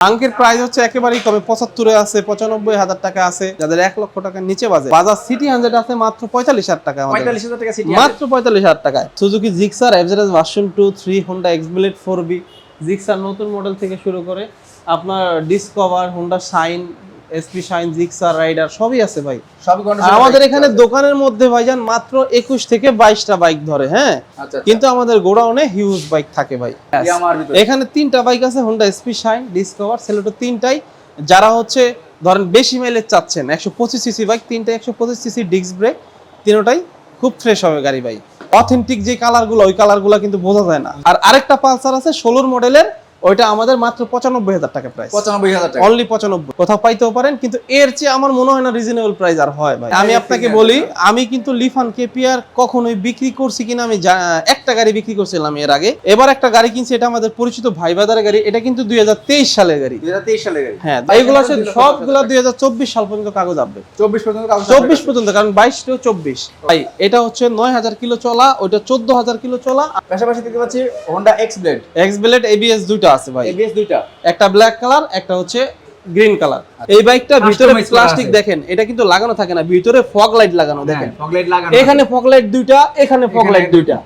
আঙ্কের price হচ্ছে একেবারেই কমে। পঁচাত্তরে আছে পঁচানব্বই হাজার টাকা আছে। যাদের এক লক্ষ টাকার নিচে বাজে। বাজার সিটি হান্ড্রেড আছে মাত্র পঁয়তাল্লিশ হাজার টাকা আমাদের। হাজার টাকা মাত্র পঁয়তাল্লিশ হাজার টাকায়। Suzuki Gixxer average version two three Honda X Blade four B Gixxer নতুন মডেল থেকে শুরু করে আপনার Discover Honda Shine SP Shine Gixxer rider সবই আছে ভাই। সবই আমাদের এখানে দোকানের মধ্যে ভাইজান মাত্র একুশ থেকে বাইশটা বাইক ধরে হ্যাঁ? আচ্ছা কিন্তু আমাদের গোডাউনে হিউজ বাইক থাকে ভাই। এখানে তিনটা বাইক আছে হোন্ডা এসপি শাইন ডিসকভার সেলেটো তিনটাই। যারা হচ্ছে ধরেন বেশি মাইলেজ চাচ্ছেন একশো পঁচিশ সিসি বাইক তিনটা একশো পঁচিশ সিসি ডিস্ক ব্রেক তিনটাই খুব ফ্রেশ হবে গাড়ি ভাই। অথেন্টিক যে কালারগুলো ওই কালারগুলো কিন্তু বোঝা যায় না। আর আরেকটা পালসার আছে ষোলোর মডেলের ওইটা আমাদের মাত্র পঁচানব্বই হাজার টাকা প্রাইস পঁচানব্বই হাজার টাকা। অনলি পঁচানব্বই। কোথাও পাইতেও পারেন কিন্তু এর চেয়ে আমার মনে হয় না রিজনেবল প্রাইস আর হয় ভাই। আমি আপনাকে বলি আমি কিন্তু লিফান কেপিআর কখনোই বিক্রি করছি কিনা আমি একটা গাড়ি বিক্রি করছিলাম এর আগে। এবার একটা গাড়ি কিনছি এটা আমাদের পরিচিত ভাই বাজারের গাড়ি এটা কিন্তু দুই সালের গাড়ি। দুই হাজার তেইশ সালে গাড়ি। হ্যাঁ এইগুলো আছে সবগুলো দুই সাল পর্যন্ত কাগজ আসবে চব্বিশ পর্যন্ত চব্বিশ পর্যন্ত কারণ বাইশ টু চব্বিশ। ভাই এটা হচ্ছে নয় হাজার কিলো চলা ওইটা চোদ্দ হাজার কিলো চলা। পাশাপাশি দেখতে পাচ্ছি Honda X Blade X Blade ABS দুইটা। আছে ভাই। এবিএস দুইটা। একটা ব্ল্যাক কালার একটা হচ্ছে গ্রিন কালার এই বাইকটা ভিতরে প্লাস্টিক দেখেন এটা কিন্তু লাগানো থাকে না ভিতরে ফগ লাইট লাগানো দেখেন। ফগ লাইট লাগানো এখানে ফগ লাইট দুইটা এখানে ফগ লাইট দুইটা।